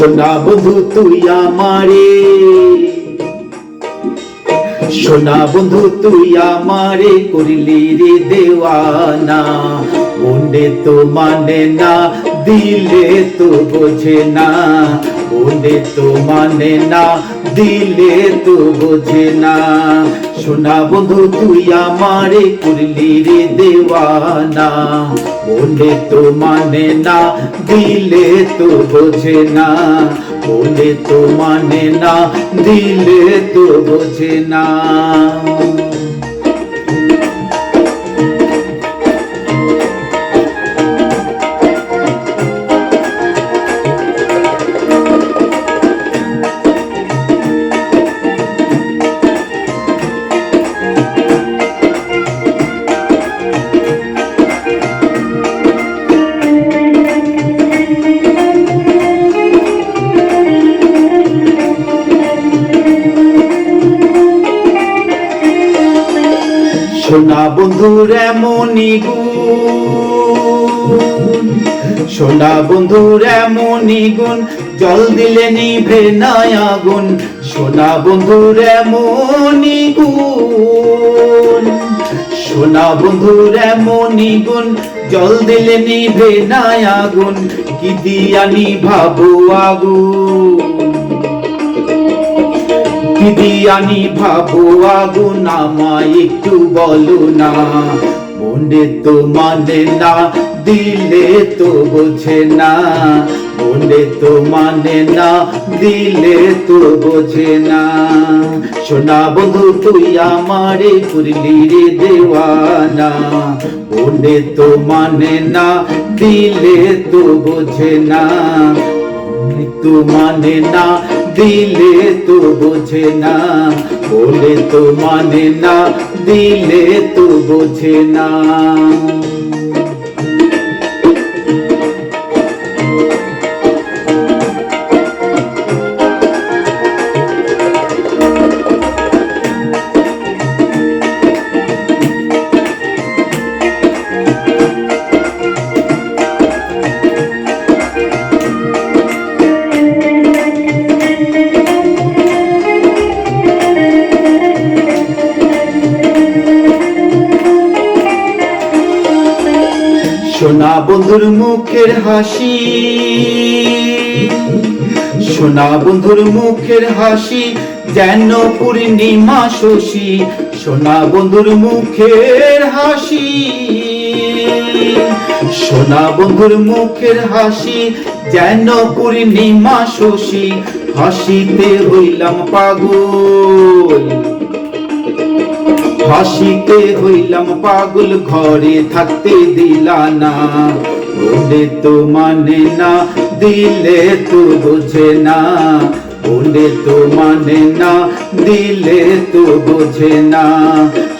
সোনা বন্ধু, তুই আমারে। সোনা বন্ধু, তুই আমারে করিলি রে দেওয়ানা। মনে তো মানে না, দিলে তো বোঝে না। বন্ডে তো মানে না, দিলে তো বোঝে না। সোনা বন্ধু, তুই আমারে করলি রে দেওয়ানা। বন্ডে তো মানে না, দিলে তো বোঝে না। বলে তো মানে না, দিলে তো বোঝে না। সোনা বন্ধুর এমনই গুণ সোনা বন্ধুর এমনই গুণ, জল দিলে নিভে না আগুন। সোনা বন্ধুর এমনই গুণ, সোনা বন্ধুর এমনই গুণ, জল দিলে নিভে না আগুন। কি দিয়া নিভাবো আগুন দিদিয়ানি ভাবো আগুন আমায় একটু বলো না? মনে তো মানে না, দিলে তো বোঝে না। মনে তো মানে না, দিলে তো বোঝে না। সোনা বন্ধু, তুই আমারে করলি রে দেওয়ানা। মনে তো মানে না, দিলে তো বোঝে না। তো মানে না দিলে তো বোঝে না বলে তো মানে না দিলে তো বোঝে না। সোনা বন্ধুর মুখের হাসি। সোনা বন্ধুর মুখের হাসি, যেন পূর্ণিমা শশী। সোনা বন্ধুর মুখের হাসি। সোনা বন্ধুর মুখের হাসি, যেন পূর্ণিমা শশী। হাসিতে হইলাম পাগল। হাসিতে হইলাম পাগল ঘরে থাকতে দিলা না। বলে তো মানে না, দিলে তো বোঝে না। বলে তো মানে না, দিলে তো বোঝে না।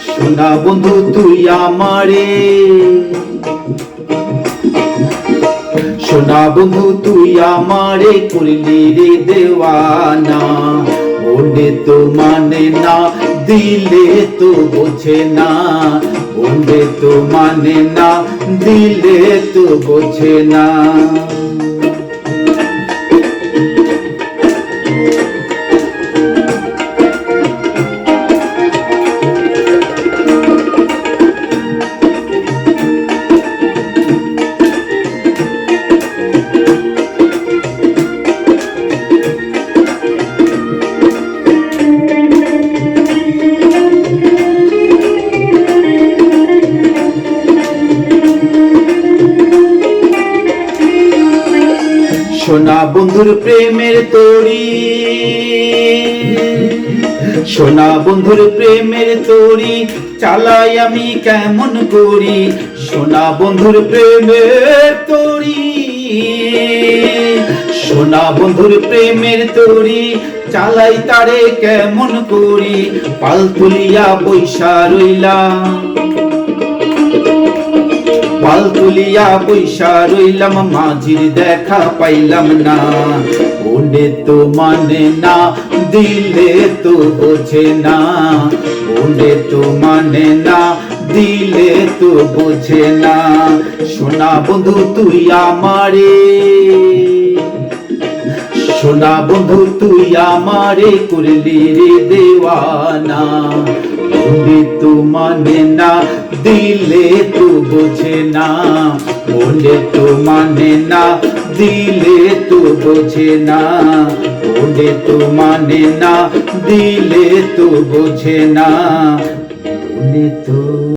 সোনা বন্ধু, তুই আমারে। সোনা বন্ধু, তুই আমারে করলি রে দেওয়ানা। বলে তো মানে না দিলে তো বোঝে না বলে তো মানে না দিলে তো বোঝে না। সোনা বন্ধুর প্রেমের তরি। সোনা বন্ধুর প্রেমের তরি, চালাই আমি কেমন করি? সোনা বন্ধুর প্রেমের তরি। সোনা বন্ধুর প্রেমের তরি, চালাই তারে কেমন করি? পাল তুলিয়া বৈশা রইলাম। পাল তুলিয়া পয়সা রইলাম, মাঝির দেখা পাইলাম না। ওনে তো মানে না, দিলে তো বোঝে না। ওনে তো মানে না, দিলে তো বোঝে না। সোনা বন্ধু তুই আমারে সোনা বন্ধু, তুই আমারে করলি রে দেওয়ানা। পণ্ডিত মানে না, দিলে তো বোঝে না। পণ্ডিত মানে না, দিলে তো বোঝে না। পণ্ডিত মানে না, দিলে তো বোঝে না। পণ্ডিত